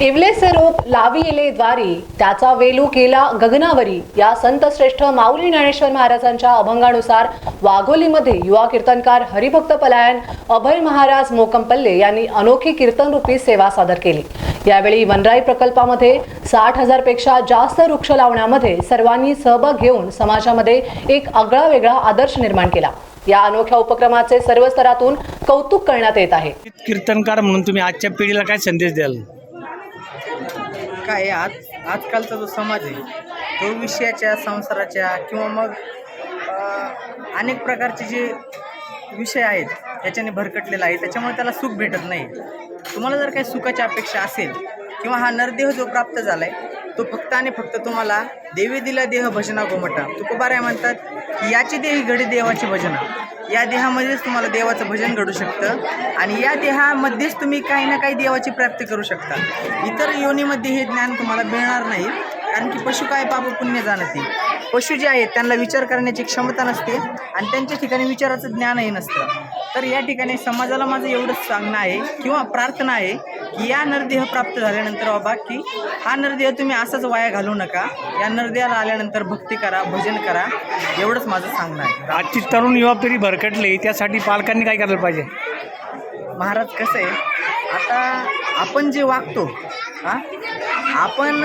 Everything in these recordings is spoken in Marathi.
इवले रोप लाविले द्वारी त्याचा वेलू केला गगनावरी. या संतश्रेष्ठ माऊली ज्ञानेश्वर महाराजांच्या अभंगानुसार वाघोलीमध्ये युवा कीर्तनकार हरिभक्त पलायन अभय महाराज मोकंपल्ले यांनी अनोखी कीर्तनरूपी सेवा सादर केली. यावेळी वनराई प्रकल्पामध्ये साठ हजारपेक्षा जास्त वृक्ष लावण्यामध्ये सर्वांनी सहभाग घेऊन समाजामध्ये एक आगळा वेगळा आदर्श निर्माण केला. या अनोख्या उपक्रमाचे सर्व स्तरातून कौतुक करण्यात येत आहे. कीर्तनकार म्हणून तुम्ही आजच्या पिढीला काय संदेश द्याल? काय आज आजकालचा जो समाज आहे तो विषयाच्या संसाराच्या किंवा मग अनेक प्रकारचे जे विषय आहेत त्याच्याने भरकटलेला आहे. त्याच्यामुळे त्याला सुख भेटत नाही. तुम्हाला जर काही सुखाची अपेक्षा असेल किंवा हा नरदेह जो प्राप्त झाला आहे तो फक्त आणि फक्त तुम्हाला देवी दिला देह भजना गोमटा तुकोबाऱ्या म्हणतात याची देही घडी देवाची भजन. या देहामध्येच तुम्हाला देवाचं भजन घडू शकतं. आणि या देहामध्येच तुम्ही काही ना काही देवाची प्राप्ती करू शकता. इतर योनीमध्ये हे ज्ञान तुम्हाला मिळणार नाही. कारण की पशु काय पाप पुण्य जाणते. पशु जे आहेत त्यांना विचार करण्याची क्षमता नसते. आणि त्यांच्या ठिकाणी विचाराचं ज्ञानही नसतं. तर या ठिकाणी समाजाला माझं एवढंच सांगणं आहे किंवा प्रार्थना आहे की या नरदेह प्राप्त झाल्यानंतर बाबा की हा नरदेह तुम्ही असाच वाया घालवू नका. या नरदेहाला आल्यानंतर भक्ती करा भजन करा एवढंच माझं सांगणं आहे. आजची तरुण युवा पिढी भरकटली त्यासाठी पालकांनी काय करायला पाहिजे? महाराज कसं आहे? आता आपण जे वागतो हां? आपण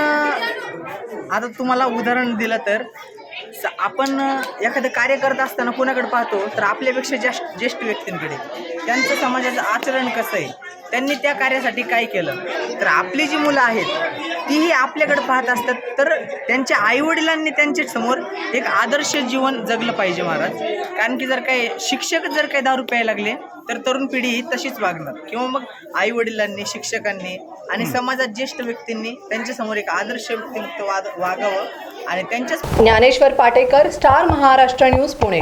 आता तुम्हाला उदाहरण दिलं तर आपण एखादं कार्य करत असताना कोणाकडे पाहतो तर आपल्यापेक्षा ज्येष्ठ ज्येष्ठ व्यक्तींकडे. त्यांचं समाजाचं आचरण कसं आहे? त्यांनी त्या कार्यासाठी काय केलं? तर आपली जी मुलं आहेत तीही आपल्याकडे पाहत असतात तर त्यांच्या आईवडिलांनी त्यांच्यासमोर एक आदर्श जीवन जगलं पाहिजे महाराज. कारण की जर काही शिक्षक जर काही दारू प्यायला लागले तर तरुण पिढी ही तशीच वागणार. किंवा मग आईवडिलांनी शिक्षकांनी आणि समाजात ज्येष्ठ व्यक्तींनी त्यांच्यासमोर एक आदर्श व्यक्तिमत्व वाद वागावं आणि त्यांच्याच ज्ञानेश्वर पाटेकर स्टार महाराष्ट्र न्यूज पुणे.